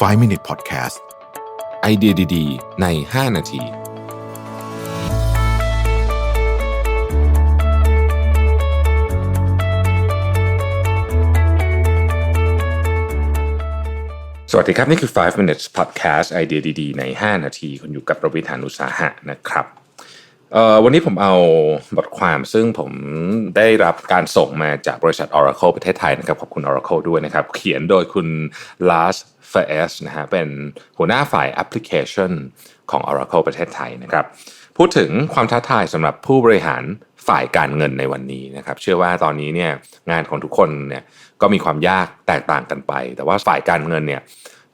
5 Minute Podcast ไอเดียดีๆ ใน 5 นาที สวัสดีครับ นี่คือ 5 minutes podcast ไอเดียดีๆ ใน 5 นาที คุณอยู่กับประวิธานอุสาหะนะครับ วันนี้ผมเอาบทความซึ่งผมได้รับการส่งมาจากบริษัท Oracle ประเทศไทยนะครับขอบคุณ Oracle ด้วยนะครับ เขียนโดยคุณ Lars f a e s นะฮะเป็นหัวหน้าฝ่ายแอปพลิเคชันของ Oracle ประเทศไทยนะครับ พูดถึงความท้าทายสำหรับผู้บริหารฝ่ายการเงินในวันนี้นะครับ เชื่อว่าตอนนี้เนี่ยงานของทุกคนเนี่ยก็มีความยากแตกต่างกันไป แต่ว่าฝ่ายการเงินเนี่ย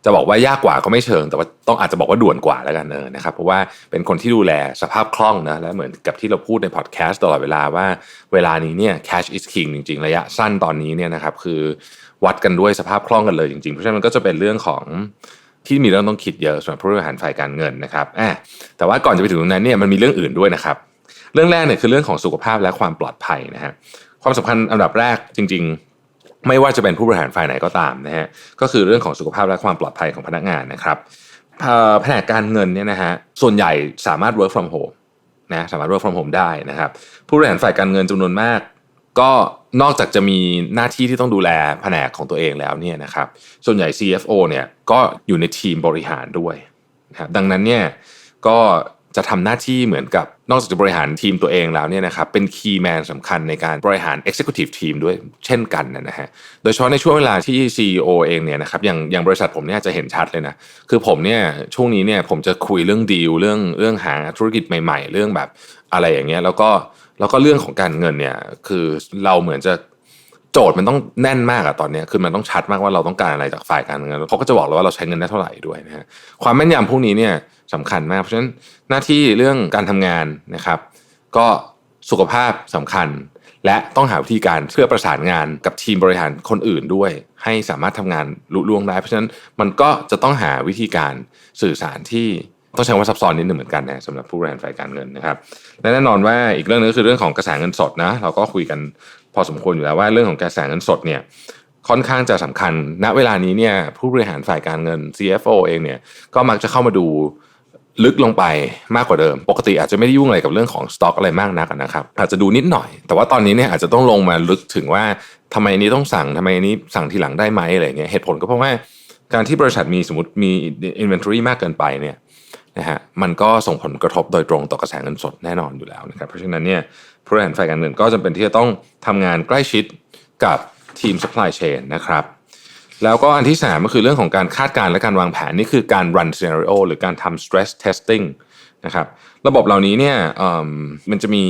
จะบอกว่ายากกว่าก็ไม่เชิง แต่ว่าต้องอาจจะบอกว่าด่วนกว่าแล้วกันเออนะครับเพราะว่าเป็นคนที่ดูแลสภาพคล่องนะและเหมือนกับที่เราพูดในพอดแคสต์ตลอดเวลาว่าเวลานี้เนี่ย cash is king จริง ๆ ระยะสั้นตอนนี้เนี่ยนะครับคือวัดกันด้วยสภาพคล่องกันเลยจริงๆ เพราะฉะนั้นมันก็จะเป็นเรื่องของที่มีเรื่องต้องคิดเยอะสำหรับผู้บริหารฝ่ายการเงินนะครับอะแต่ว่าก่อนจะไปถึงตรงนั้นเนี่ยมันมีเรื่องอื่นด้วยนะครับ เรื่องแรกเนี่ยคือเรื่องของสุขภาพและความปลอดภัยนะฮะความสำคัญอันดับแรกจริง ๆ ไม่ว่าจะเป็นผู้บริหารฝ่ายไหนก็ตามนะฮะก็คือเรื่องของสุขภาพและความปลอดภัยของพนักงานนะครับแผนกการเงินเนี่ยนะฮะส่วนใหญ่สามารถ work from home นะสามารถ work from home ได้นะครับ ผู้บริหารฝ่ายการเงินจำนวนมาก ก็นอกจากจะมีหน้าที่ที่ต้องดูแลแผนกของตัวเองแล้วเนี่ยนะครับส่วนใหญ่ CFO เนี่ยก็อยู่ในทีมบริหารด้วยนะครับดังนั้นเนี่ยก็ จะทำหน้าที่เหมือนกับนอกจากจะบริหารทีมตัวเองแล้วเนี่ยนะครับเป็นคีย์แมนสำคัญในการบริหาร Executive Team ด้วยเช่นกันนะฮะโดยเฉพาะในช่วงเวลาที่ CEO เองเนี่ยนะครับอย่างอย่างบริษัทผมเนี่ยจะเห็นชัดเลยนะคือผมเนี่ยช่วงนี้เนี่ยผมจะคุยเรื่องดีลเรื่องเรื่องหาธุรกิจใหม่ ๆ เรื่องแบบอะไรอย่างเงี้ยแล้วก็แล้วก็เรื่องของการเงินเนี่ยคือเราเหมือนจะโจทย์มันต้องแน่นมากอะตอนนี้คือมันต้องชัดมากว่าเราต้องการอะไรจากฝ่ายการเงินเขาก็จะบอกเราว่าเราใช้เงินได้เท่าไหร่ด้วยนะฮะความแม่นยำพวกนี้เนี่ย สำคัญมาก เพราะฉะนั้นหน้าที่เรื่องการทำงานนะครับ ก็สุขภาพสำคัญ และต้องหาวิธีการเพื่อประสานงานกับทีมบริหารคนอื่นด้วย ให้สามารถทำงานลุล่วงได้ เพราะฉะนั้นมันก็จะต้องหาวิธีการสื่อสารที่ต้องใช้ว่าซับซ้อนนิดหนึ่งเหมือนกันนะสำหรับผู้บริหารฝ่ายการเงินนะครับและแน่นอนว่าอีกเรื่องนึงคือเรื่องของกระแสเงินสดนะเราก็คุยกันพอสมควรอยู่แล้วว่าเรื่องของกระแสเงินสดเนี่ยค่อนข้างจะสำคัญ ณ เวลานี้เนี่ยผู้บริหารฝ่ายการเงิน CFO เองเนี่ยก็มักจะเข้ามาดู ลึกลงไปมากกว่าเดิม ปกติอาจจะไม่ได้ยุ่งอะไรกับเรื่องของสต็อกอะไรมากนักนะครับอาจจะดูนิดหน่อย แต่ว่าตอนนี้เนี่ยอาจจะต้องลงมาลึกถึงว่าทำไมนี้ต้องสั่งทำไมนี้สั่งทีหลังได้ไหมอะไรเงี้ยเหตุผลก็เพราะว่าการที่บริษัทมีสมมติมี inventory มากเกินไปเนี่ยนะฮะมันก็ส่งผลกระทบโดยตรงต่อกระแสเงินสดแน่นอนอยู่แล้วนะครับเพราะฉะนั้นเนี่ยผู้บริหารฝ่ายการเงินก็จำเป็นที่จะต้องทำงานใกล้ชิดกับทีม supply chain นะครับ แล้วก็อันที่สามก็คือเรื่องของการคาดการณ์และการวางแผนนี่คือการ run scenario หรือการทำ stress testing นะครับระบบเหล่านี้เนี่ยมันจะมี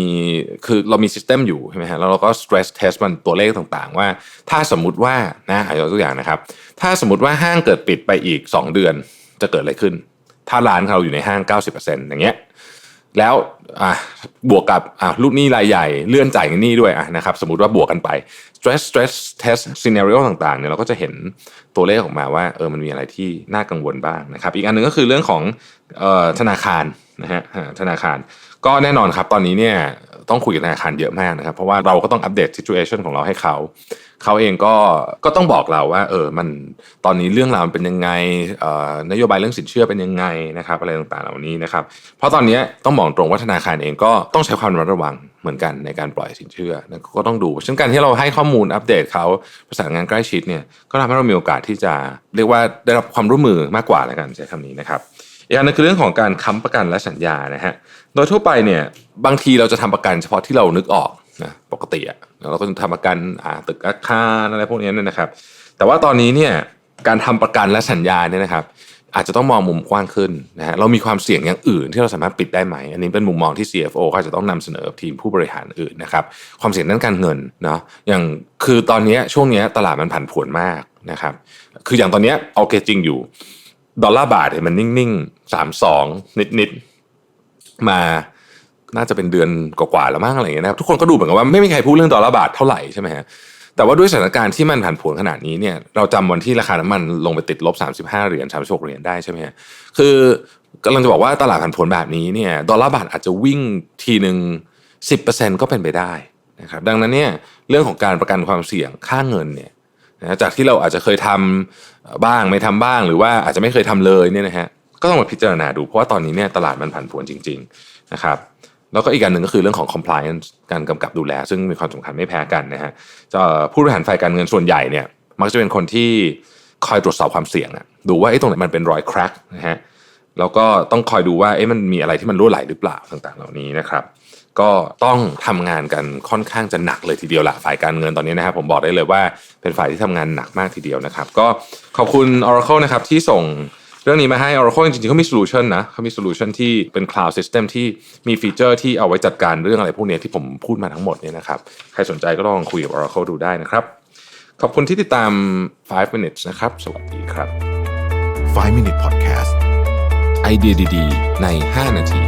คือเรามี system อยู่ใช่ไหมฮะแล้วเราก็ stress test มันตัวเลขต่างๆ ว่า ถ้าสมมุติว่านะยกตัวอย่างนะครับ ถ้าสมมติว่าห้างเกิดปิดไปอีก 2 เดือนจะเกิดอะไรขึ้น ถ้าร้านเราอยู่ในห้าง 90%อย่างเงี้ย แล้วอะบวกกับอะลูกหนี้รายใหญ่เลื่อนจ่ายนหนี้ด้วยอะนะครับสมมติว่าบวกกันไป stress stress test scenario ต่างๆเนี่ยเราก็จะเห็นตัวเลขออกมาว่าเออมันมีอะไรที่น่ากังวลบ้างนะครับ อีกอันหนึ่งก็คือเรื่องของเอ่อธนาคารนะฮะธนาคาร ก็แน่นอนครับตอนนี้เนี่ยต้องคุยกับธนาคารเยอะมากนะครับ เพราะว่าเราก็ต้องอัปเดต situation ของเราให้เขา เขาเองก็ก็ต้องบอกเราว่า เออมันตอนนี้เรื่องราวมันเป็นยังไงนโยบายเรื่องสินเชื่อเป็นยังไงนะครับ อะไรต่างๆเหล่านี้นะครับ เพราะตอนนี้ต้องบอกตรงว่าธนาคารเองก็ต้องใช้ความระมัดระวังเหมือนกันในการปล่อยสินเชื่อก็ต้องดูเช่นกันที่เราให้ข้อมูลอัปเดตเขาประสานงานใกล้ชิดเนี่ยก็ทำให้เรามีโอกาสที่จะเรียกว่าได้รับความร่วมมือมากกว่าแล้วกันใช้คำนี้นะครับอีกอันนึงคือเรื่องของการค้ำประกันและสัญญานะฮะโดยทั่วไปเนี่ยบางทีเราจะทำประกันเฉพาะที่เรานึกออก กติอะเราก็จะทำประกันตึกอาคารอะไรพวกนี้เนี่ยนะครับ แต่ว่าตอนนี้เนี่ยการทำประกันและสัญญาเนี่ยนะครับ อาจจะต้องมองมุมกว้างขึ้นนะฮะเรามีความเสี่ยงอย่างอื่นที่เราสามารถปิดได้ไหม อันนี้เป็นมุมมองที่ CFO ก็จะต้องนำเสนอทีมผู้บริหารอื่นนะครับ ความเสี่ยงด้านการเงินเนาะอย่างคือตอนนี้ช่วงนี้ตลาดมันผันผวนมากนะครับ คืออย่างตอนนี้เอาเกจริงอยู่ ดอลลาร์บาทเนี่ยมันนิ่งๆสามสองนิดๆมา น่าจะเป็นเดือนกว่าๆแล้วมั้งอะไรอย่างเงี้ยนะครับทุกคนก็ดูเหมือนกับว่าไม่มีใครพูดเรื่องดอลลาร์บาทเท่าไหร่ใช่ไหมฮะแต่ว่าด้วยสถานการณ์ที่มันผันผวนขนาดนี้เนี่ยเราจำวันที่ราคาน้ำมันลงไปติดลบ 35 เหรียญ36เหรียญได้ใช่ไหมฮะคือกำลังจะบอกว่าตลาดผันผวนแบบนี้เนี่ยดอลลาร์บาทอาจจะวิ่งทีหนึ่ง10%ก็เป็นไปได้นะครับดังนั้นเนี่ยเรื่องของการประกันความเสี่ยงค่าเงินเนี่ยนะจากที่เราอาจจะเคยทำบ้างไม่ทำบ้าง หรือว่าอาจจะไม่เคยทำเลยเนี่ยนะฮะก็ต้องมาพิจารณาดูเพราะว่าตอนนี้เนี่ยตลาดมันผันผวนจริง ๆ นะครับ แล้วก็อีกการหนึ่งก็คือเรื่องของ compliance การกำกับดูแล ซึ่งมีความสำคัญไม่แพ้กันนะฮะจะผู้บริหารฝ่ายการเงินส่วนใหญ่เนี่ยมักจะเป็นคนที่คอยตรวจสอบความเสี่ยงอะดูว่าไอ้ตรงไหนมันเป็นรอยแครกนะฮะแล้วก็ต้องคอยดูว่าเอ๊ะมันมีอะไรที่มันรั่วไหลหรือเปล่าต่างๆ เหล่านี้นะครับ ก็ต้องทำงานกันค่อนข้างจะหนักเลยทีเดียวละฝ่ายการเงินตอนนี้นะครับผมบอกได้เลยว่าเป็นฝ่ายที่ทำงานหนักมากทีเดียวนะครับ ก็ขอบคุณ Oracle นะครับที่ส่ง เรื่องนี้มาให้ Oracle จริงๆเขามีโซลูชันนะเขามีโซลูชันที่เป็น cloud system ที่มีฟีเจอร์ที่เอาไว้จัดการเรื่องอะไรพวกนี้ที่ผมพูดมาทั้งหมดเนี่ยนะครับ ใครสนใจก็ลองคุยกับ Oracle ดูได้นะครับ ขอบคุณที่ติดตาม 5 minutes นะครับ สวัสดีครับ 5 Minute Podcast ไอเดียดีๆ ใน 5 นาที